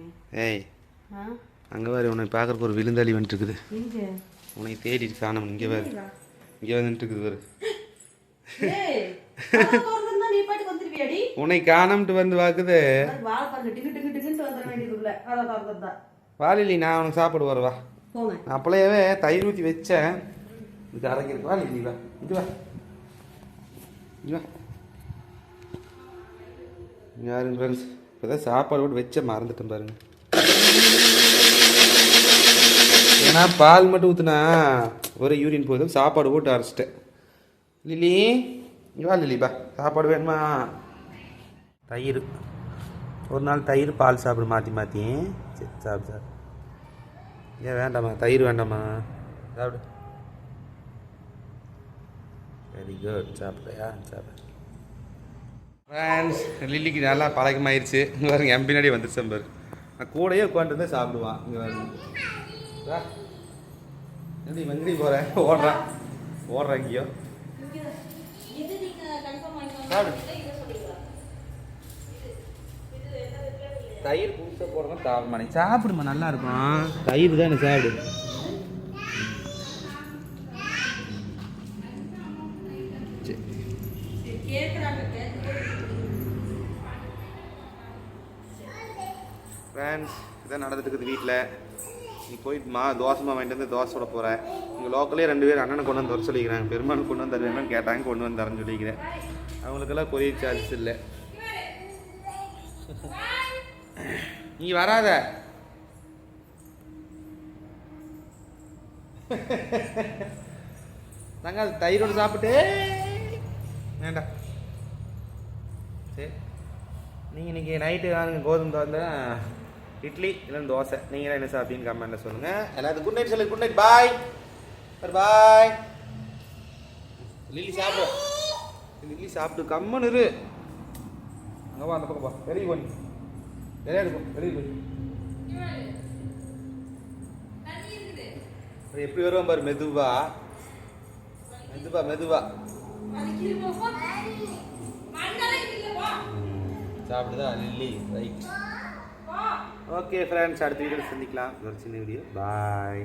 சாமி. ஏய் அங்கே வேறு உன்னை பார்க்குறக்கு ஒரு விழுந்தாளி வந்துட்டு இருக்குது எங்க? உன்னை தேடி காணும் இங்கே வேறு இங்கே வந்துட்டு இருக்குது வேறு உன்னை காணம்ட்டு வந்து பார்க்குது. வாழை பாருங்க டிங்கு டிங்கு டிங்குன்னு வந்துட வேண்டியதுக்குள்ள. கதை திறந்தா வாலிலி நான் உனக்கு சாப்பாடு வரவா அப்பளையவே தயிர் ஊற்றி வச்சேன். இதுக்கு அரைக்கிறதுக்கு வாலிலி வா. இங்கே வா. இங்கே வா. யாருங்க ஃப்ரெண்ட்ஸ் இப்போ தான் சாப்பாடு போட்டு வச்ச மறந்துட்டேன் பாருங்க. ஏன்னா பால் மட்டும் ஊற்றுனா ஒரு யூரின் போதும். சாப்பாடு போட்டு அரைச்சிட்டேன். லிலி வா லிலி பா. சாப்பாடு வேணுமா? தயிர். ஒரு நாள் தயிர் பால் சாப்பிடு மாற்றி மாற்றி சரி சாப்பிடு சார் ஏன் வேண்டாமா? தயிர் வேண்டாமா? சாப்பிடு. வெரி குட் சாப்பிட்றியா? சாப்பிடு. ஃப்ரெண்ட்ஸ் லில்லிக்கு நல்லா பழக்கமாயிருச்சு. இங்கே பாருங்க என் பின்னாடி வந்துருச்சு பாரு நான் கூடயே உட்காந்துருந்தே சாப்பிடுவான். இங்கே பாருங்க. வந்துடி போகிறேன் ஓடுறான். ஓடுறேன் எங்கேயோ. தயிர் பூச போடுறோம் சாப்பிடுமா நீ சாப்பிடுமா நல்லா இருக்கும். தயிர் தான் எனக்கு சாப்பிடு. சரி ஃப்ரெண்ட்ஸ் இதான் நடந்துட்டுருக்குது வீட்டில் நீ போய் மா தோசை மா வாங்கிட்டு வந்து தோசை சுட போகிறேன் இங்கே லோக்கலே ரெண்டு பேர் அண்ணனை கொண்டு வந்து வர சொல்லிக்கிறேன். பெருமாள் கொண்டு வந்து தருவேன்னு கேட்டாங்க கொண்டு வந்து தரேன்னு சொல்லிக்கிறேன். அவங்களுக்கெல்லாம் கொரியர் சார்ஜஸ் இல்லை. நீ வராத. நாங்கள் அது தயிரோடு சாப்பிட்டு. வேண்டாம். சரி. நீங்கள் இன்றைக்கி நைட்டு வாங்க கோதுமை தோசை இட்லி இல்லைன்னு தோசை. நீங்கள் என்ன சாப்பிட்டீங்க கமெண்ட்டில் சொல்லுங்கள் எல்லாத்துக்கும் குட் நைட் சொல்லு good night bye bye Lilly சாப்பிடு. லில்லி சாப்பிட்டு கம்மன் இரு. அங்கே வா அந்த பக்கம் வா. வெளியே போய். விளையாடு இருக்கும் வெளியே போய். அப்புறம் எப்படி வருவோம் பாரு மெதுவா? மெதுவா மெதுவா. சாப்பிடுதா? லில்லி ரைட் ஓகே ஃப்ரெண்ட்ஸ் அடுத்த வீடியோ சந்திக்கலாம். ஒரு சின்ன வீடியோ. பாய்